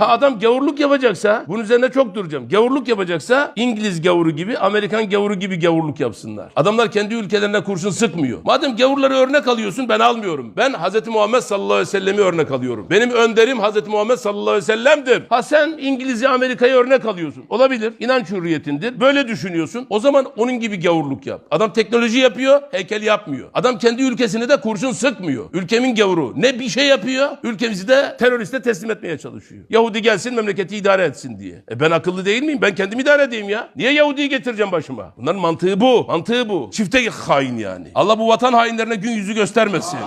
Ha adam gavurluk yapacaksa, bunun üzerine çok duracağım. Gavurluk yapacaksa İngiliz gavuru gibi, Amerikan gavuru gibi gavurluk yapsınlar. Adamlar kendi ülkelerine kurşun sıkmıyor. Madem gavurları örnek alıyorsun ben almıyorum. Ben Hz. Muhammed sallallahu aleyhi ve sellemi örnek alıyorum. Benim önderim Hz. Muhammed sallallahu aleyhi ve sellem'dir. Ha sen İngiliz'i Amerika'yı örnek alıyorsun. Olabilir. İnanç hürriyetindir. Böyle düşünüyorsun. O zaman onun gibi gavurluk yap. Adam teknoloji yapıyor, heykel yapmıyor. Adam kendi ülkesine de kurşun sıkmıyor. Ülkemin gavuru. Ne bir şey yapıyor, ülkemizi de teröriste teslim etmeye çalışıyor. Yahudi gelsin memleketi idare etsin diye. E ben akıllı değil miyim? Ben kendim idare edeyim ya. Niye Yahudi'yi getireceğim başıma? Bunların mantığı bu. Mantığı bu. Çifte hain yani. Allah bu vatan hainlerine gün yüzü göstermesin.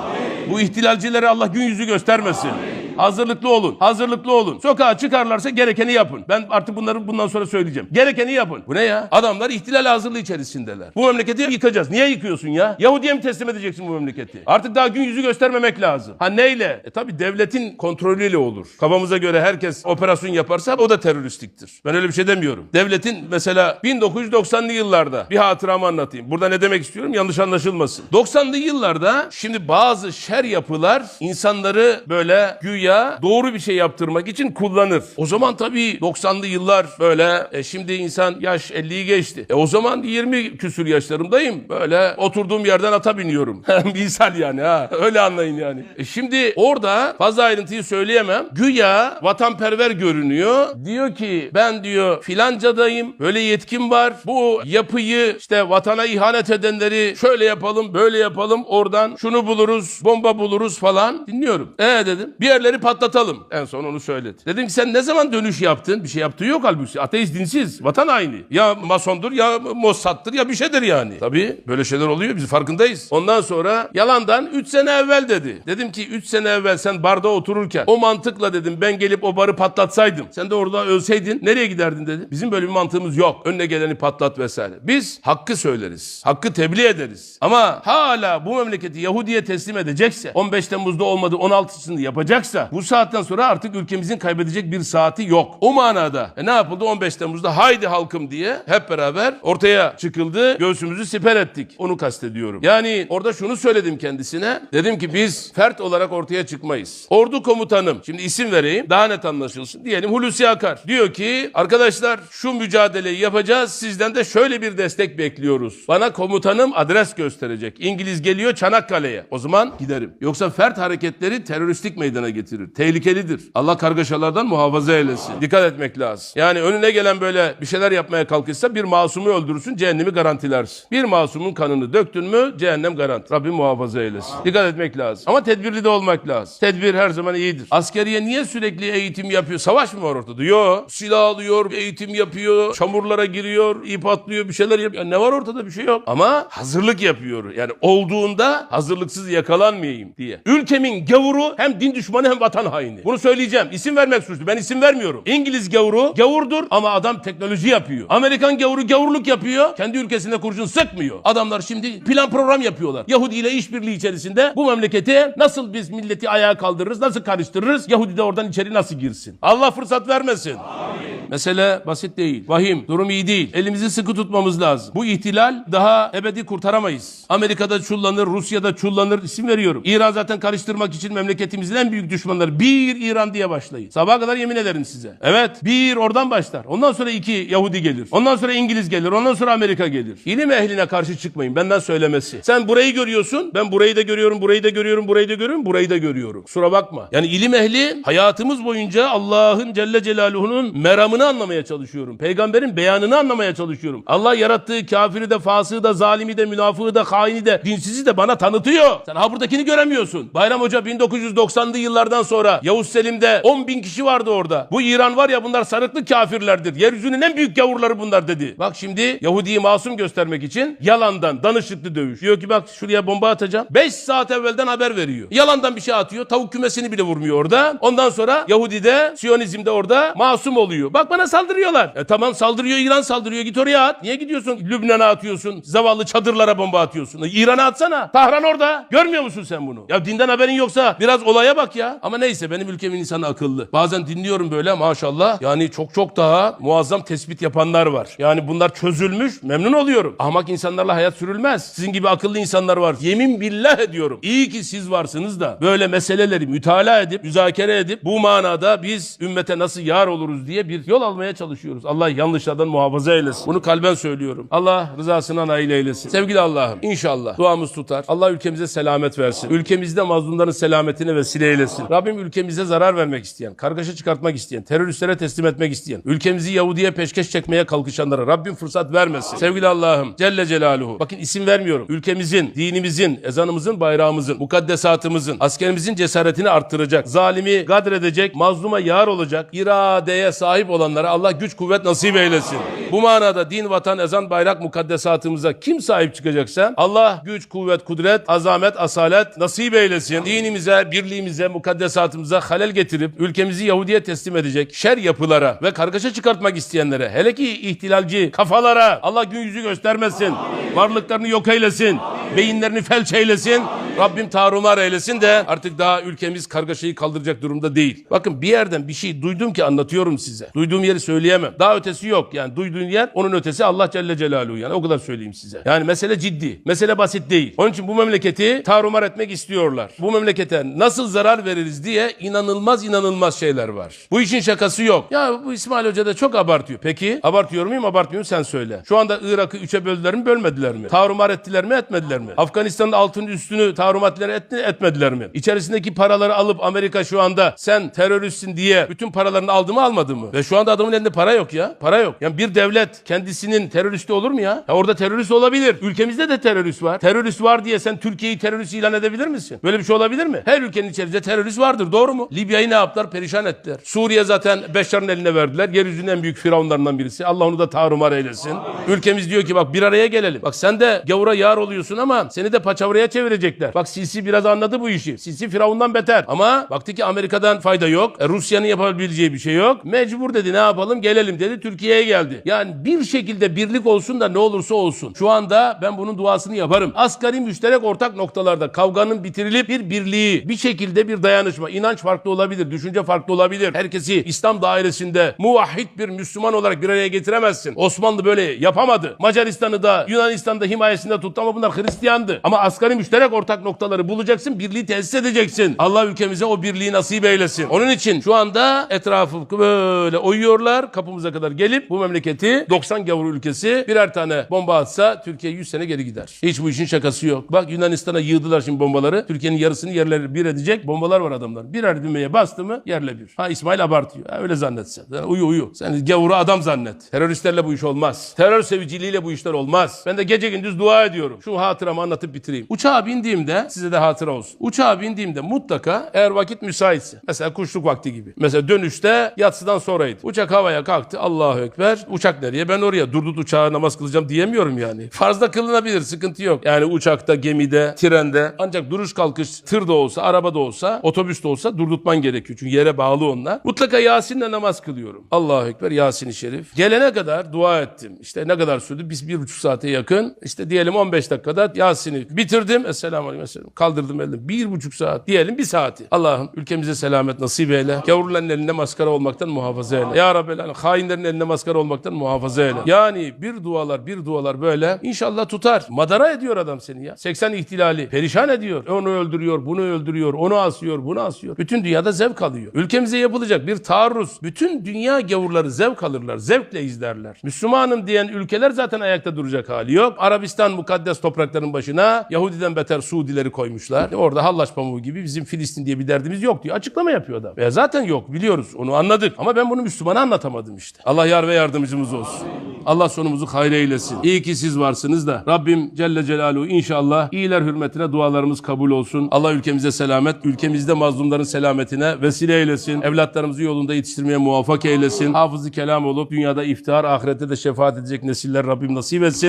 Bu ihtilalcilere Allah gün yüzü göstermesin. Hazırlıklı olun. Hazırlıklı olun. Sokağa çıkarlarsa gerekeni yapın. Ben artık bunları bundan sonra söyleyeceğim. Gerekeni yapın. Bu ne ya? Adamlar ihtilal hazırlığı içerisindeler. Bu memleketi yıkacağız. Niye yıkıyorsun ya? Yahudi'ye mi teslim edeceksin bu memleketi? Artık daha gün yüzü göstermemek lazım. Ha neyle? E tabi devletin kontrolüyle olur. Kafamıza göre herkes operasyon yaparsa o da teröristliktir. Ben öyle bir şey demiyorum. Devletin mesela 1990'lı yıllarda bir hatıramı anlatayım. Burada ne demek istiyorum yanlış anlaşılmasın. 90'lı yıllarda şimdi bazı şer yapılar insanları böyle güya doğru bir şey yaptırmak için kullanır. O zaman tabii 90'lı yıllar böyle e, şimdi insan yaş 50'yi geçti. E o zaman 20 küsür yaşlarımdayım. Böyle oturduğum yerden ata biniyorum. Misal yani ha. Öyle anlayın yani. E şimdi orada fazla ayrıntıyı söyleyemem. Güya vatanperver görünüyor. Diyor ki ben diyor filancadayım. Böyle yetkim var. Bu yapıyı işte vatana ihanet edenleri şöyle yapalım böyle yapalım. Oradan şunu buluruz bomba buluruz falan. Dinliyorum. E dedim. Bir yerleri patlatalım. En son onu söyledi. Dedim ki sen ne zaman dönüş yaptın? Bir şey yaptığı yok halbuki. Ateist dinsiz. Vatan haini. Ya masondur ya Mossad'dır ya bir şeydir yani. Tabii böyle şeyler oluyor biz farkındayız. Ondan sonra yalandan 3 sene evvel dedi. Dedim ki 3 sene evvel sen barda otururken o mantıkla dedim ben gelip o barı patlatsaydım. Sen de orada ölseydin nereye giderdin dedi. Bizim böyle bir mantığımız yok. Önüne geleni patlat vesaire. Biz hakkı söyleriz. Hakkı tebliğ ederiz. Ama hala bu memleketi Yahudi'ye teslim edecekse 15 Temmuz'da olmadı 16'sını yapacaksa bu saatten sonra artık ülkemizin kaybedecek bir saati yok. O manada e ne yapıldı 15 Temmuz'da haydi halkım diye hep beraber ortaya çıkıldı. Göğsümüzü siper ettik. Onu kastediyorum. Yani orada şunu söyledim kendisine. Dedim ki biz fert olarak ortaya çıkmayız. Ordu komutanım. Şimdi isim vereyim. Daha net anlaşılsın. Diyelim Hulusi Akar. Diyor ki arkadaşlar şu mücadeleyi yapacağız. Sizden de şöyle bir destek bekliyoruz. Bana komutanım adres gösterecek. İngiliz geliyor Çanakkale'ye. O zaman giderim. Yoksa fert hareketleri teröristlik meydana getirir. Tehlikelidir. Allah kargaşalardan muhafaza eylesin. Dikkat etmek lazım. Yani önüne gelen böyle bir şeyler yapmaya kalkışsa bir masumu öldürürsün cehennemi garantilersin. Bir masumun kanını döktün mü cehennem garanti. Rabbim muhafaza eylesin. Dikkat etmek lazım. Ama tedbirli de olmak lazım. Tedbir her zaman iyidir. Askeriye niye sürekli eğitim yapıyor? Savaş mı var ortada? Yok. Silah alıyor, eğitim yapıyor, çamurlara giriyor, ip atlıyor, bir şeyler yapıyor. Ne var ortada bir şey yok. Ama hazırlık yapıyor. Yani olduğunda hazırlıksız yakalanmayayım diye. Ülkemin gavuru hem din düşmanı hem vatan haini. Bunu söyleyeceğim. İsim vermek suçlu. Ben isim vermiyorum. İngiliz gavuru gavurdur ama adam teknoloji yapıyor. Amerikan gavuru gavurluk yapıyor. Kendi ülkesinde kurşun sıkmıyor. Adamlar şimdi plan program yapıyorlar. Yahudi ile işbirliği içerisinde bu memleketi nasıl biz milleti ayağa kaldırırız, nasıl karıştırırız? Yahudi de oradan içeri nasıl girsin? Allah fırsat vermesin. Mesele basit değil. Vahim. Durum iyi değil. Elimizi sıkı tutmamız lazım. Bu ihtilal daha ebedi kurtaramayız. Amerika'da çullanır, Rusya'da çullanır. İsim veriyorum. İran zaten karıştırmak için memleketimizin en büyük düşmanları. Bir İran diye başlayın. Sabaha kadar yemin ederim size. Evet. Bir oradan başlar. Ondan sonra iki Yahudi gelir. Ondan sonra İngiliz gelir. Ondan sonra Amerika gelir. İlim ehline karşı çıkmayın. Benden söylemesi. Sen burayı görüyorsun. Ben burayı da görüyorum, burayı da görüyorum, burayı da görüyorum, burayı da görüyorum. Kusura bakma. Yani ilim ehli hayatımız boyunca Allah'ın Celle Celaluhu'nun meramını anlamaya çalışıyorum. Peygamberin beyanını anlamaya çalışıyorum. Allah yarattığı kafiri de, fasığı da, zalimi de, münafığı da, haini de, dinsizi de bana tanıtıyor. Sen ha buradakini göremiyorsun. Bayram Hoca 1990'lı yıllardan sonra Yavuz Selim'de 10 bin kişi vardı orada. Bu İran var ya bunlar sarıklı kafirlerdir. Yeryüzünün en büyük gavurları bunlar dedi. Bak şimdi Yahudi'yi masum göstermek için yalandan danışıklı dövüş. Diyor ki bak şuraya bomba atacağım. 5 saat evvelden haber veriyor. Yalandan bir şey atıyor. Tavuk kümesini bile vurmuyor orada. Ondan sonra Yahudi de Siyonizm de orada masum oluyor. Bak Bak bana saldırıyorlar. E tamam saldırıyor İran saldırıyor git oraya at. Niye gidiyorsun Lübnan'a atıyorsun? Zavallı çadırlara bomba atıyorsun. E, İran'a atsana. Tahran orada. Görmüyor musun sen bunu? Ya dinden haberin yoksa biraz olaya bak ya. Ama neyse benim ülkemin insanı akıllı. Bazen dinliyorum böyle maşallah. Yani çok çok daha muazzam tespit yapanlar var. Yani bunlar çözülmüş. Memnun oluyorum. Ahmak insanlarla hayat sürülmez. Sizin gibi akıllı insanlar var. Yemin billah ediyorum. İyi ki siz varsınız da böyle meseleleri mütalaa edip, müzakere edip bu manada biz ümmete nasıl yar oluruz diye bir yol almaya çalışıyoruz. Allah yanlışlardan muhafaza eylesin. Bunu kalben söylüyorum. Allah rızasına nail eylesin. Sevgili Allah'ım inşallah duamız tutar. Allah ülkemize selamet versin. Ülkemizde mazlumların selametine vesile eylesin. Rabbim ülkemize zarar vermek isteyen, kargaşa çıkartmak isteyen, teröristlere teslim etmek isteyen, ülkemizi Yahudi'ye peşkeş çekmeye kalkışanlara Rabbim fırsat vermesin. Sevgili Allah'ım Celle Celaluhu. Bakın isim vermiyorum. Ülkemizin, dinimizin, ezanımızın, bayrağımızın, mukaddesatımızın, askerimizin cesaretini arttıracak, zalimi gadredecek, mazluma yar olacak, iradeye sahip olanlara Allah güç kuvvet nasip eylesin. Bu manada din, vatan, ezan, bayrak, mukaddesatımıza kim sahip çıkacaksa Allah güç, kuvvet, kudret, azamet, asalet nasip eylesin. Dinimize, birliğimize, mukaddesatımıza halel getirip ülkemizi Yahudi'ye teslim edecek şer yapılara ve kargaşa çıkartmak isteyenlere hele ki ihtilalci kafalara Allah gün yüzü göstermesin. Varlıklarını yok eylesin. Beyinlerini felç eylesin. Rabbim tarumar eylesin de artık daha ülkemiz kargaşayı kaldıracak durumda değil. Bakın bir yerden bir şey duydum ki anlatıyorum size. Duyduğum yeri söyleyemem. Daha ötesi yok. Yani duyduğun yer onun ötesi Allah Celle Celaluhu yani o kadar söyleyeyim size. Yani mesele ciddi. Mesele basit değil. Onun için bu memleketi tarumar etmek istiyorlar. Bu memlekete nasıl zarar veririz diye inanılmaz inanılmaz şeyler var. Bu işin şakası yok. Ya bu İsmail Hoca da çok abartıyor. Peki abartıyor muyum abartmıyor muyum sen söyle. Şu anda Irak'ı üçe böldüler mi bölmediler mi? Tarumar ettiler mi etmediler mi? Afganistan'ın altın üstünü tarumatları etti, etmediler mi? İçerisindeki paraları alıp Amerika şu anda sen teröristsin diye bütün paralarını aldı mı almadı mı? Ve şu anda adamın elinde para yok ya. Para yok. Yani bir devlet kendisinin teröristi olur mu ya? ya orada terörist olabilir. Ülkemizde de terörist var. Terörist var diye sen Türkiye'yi terörist ilan edebilir misin? Böyle bir şey olabilir mi? Her ülkenin içerisinde terörist vardır. Doğru mu? Libya'yı ne yaptılar? Perişan ettiler. Suriye zaten Beşar'ın eline verdiler. Yeryüzünün en büyük firavunlarından birisi. Allah onu da tarumar eylesin. Ülkemiz diyor ki bak bir araya gelelim. Bak sen de gavura yar oluyorsun ama seni de paçavraya çevirecekler. Bak Sisi biraz anladı bu işi. Sisi firavundan beter. Ama baktı ki Amerika'dan fayda yok. E, Rusya'nın yapabileceği bir şey yok. Mecbur dedi ne yapalım gelelim dedi. Türkiye'ye geldi. Yani bir şekilde birlik olsun da ne olursa olsun. Şu anda ben bunun duasını yaparım. Asgari müşterek ortak noktalarda kavganın bitirilip bir birliği, bir şekilde bir dayanışma. İnanç farklı olabilir, düşünce farklı olabilir. Herkesi İslam dairesinde muvahhid bir Müslüman olarak bir araya getiremezsin. Osmanlı böyle yapamadı. Macaristan'ı da Yunanistan'da himayesinde tuttu ama bunlar Hristiyandı. Ama asgari müşterek ortak noktaları bulacaksın, birliği tesis edeceksin. Allah ülkemize o birliği nasip eylesin. Onun için şu anda etrafı böyle oyuyorlar. Kapımıza kadar gelip bu memleketi 90 gavur ülkesi birer tane bomba atsa Türkiye 100 sene geri gider. Hiç bu işin şakası yok. Bak Yunanistan'a yığdılar şimdi bombaları. Türkiye'nin yarısını yerleri bir edecek bombalar var adamlar. Birer düğmeye bastı mı yerle bir. Ha İsmail abartıyor. Ha, öyle zannetsen. Uyu uyu. Sen gavuru adam zannet. Teröristlerle bu iş olmaz. Terör seviciliğiyle bu işler olmaz. Ben de gece gündüz dua ediyorum. Şu hatıramı anlatıp bitireyim. Uçağa bindiğimde size de hatıra olsun. Uçağa bindiğimde mutlaka eğer vakit müsaitse. Mesela kuşluk vakti gibi. Mesela dönüşte yatsıdan sonraydı. Uçak havaya kalktı. Allahu Ekber. Uçak nereye? Ben oraya. Durdut uçağa namaz kılacağım diyemiyorum yani. Farzda kılınabilir. Sıkıntı yok. Yani uçakta, gemide, trende. Ancak duruş kalkış tır da olsa, araba da olsa, otobüs de olsa durdurtman gerekiyor. Çünkü yere bağlı onlar. Mutlaka Yasin'le namaz kılıyorum. Allahu Ekber. Yasin-i Şerif. Gelene kadar dua ettim. İşte ne kadar sürdü? Biz bir buçuk saate yakın. İşte diyelim 15 dakikada Yasin'i bitirdim. Esselamu aleyküm. Esselamu. Kaldırdım elini. Bir buçuk saat. Diyelim bir saati. Allah'ım ülkemize selamet nasip eyle. Gavurların elinde maskara olmaktan muhafaza eyle. Ya Rabbi el- hainlerin elinde maskara olmaktan muhafaza eyle. Yani bir dualar bir dualar böyle inşallah tutar. Madara ediyor adam seni ya. 80 ihtilali perişan ediyor. Onu öldürüyor, bunu öldürüyor, onu asıyor, bunu asıyor. Bütün dünyada zevk alıyor. Ülkemize yapılacak bir taarruz. Bütün dünya gavurları zevk alırlar. Zevkle izlerler. Müslümanım diyen ülkeler zaten ayakta duracak hali yok. Arabistan mukaddes toprakların başına Yahudiden beter Suudileri koymuşlar. Orada hallaç pamuğu gibi bizim Filistin diye bir derdimiz yok diyor. Açıklama yapıyor adam. Ve zaten yok biliyoruz. Onu anladık. Ama ben bunu Müslümana anlatamadım işte. Allah yar ve yardımcımız olsun. Allah sonumuzu hayır eylesin. İyi ki siz varsınız da Rabbim Celle Celaluhu inşallah iyiler hürmetine dualarımız kabul olsun. Allah ülkemize selamet, ülkemizde mazlumların selametine vesile eylesin. Evlatlarımızı yolunda yetiştirmeye muvaffak eylesin. Hafızı kelam olup dünyada iftihar, ahirette de şefaat edecek nesiller Rabbim nasip etsin.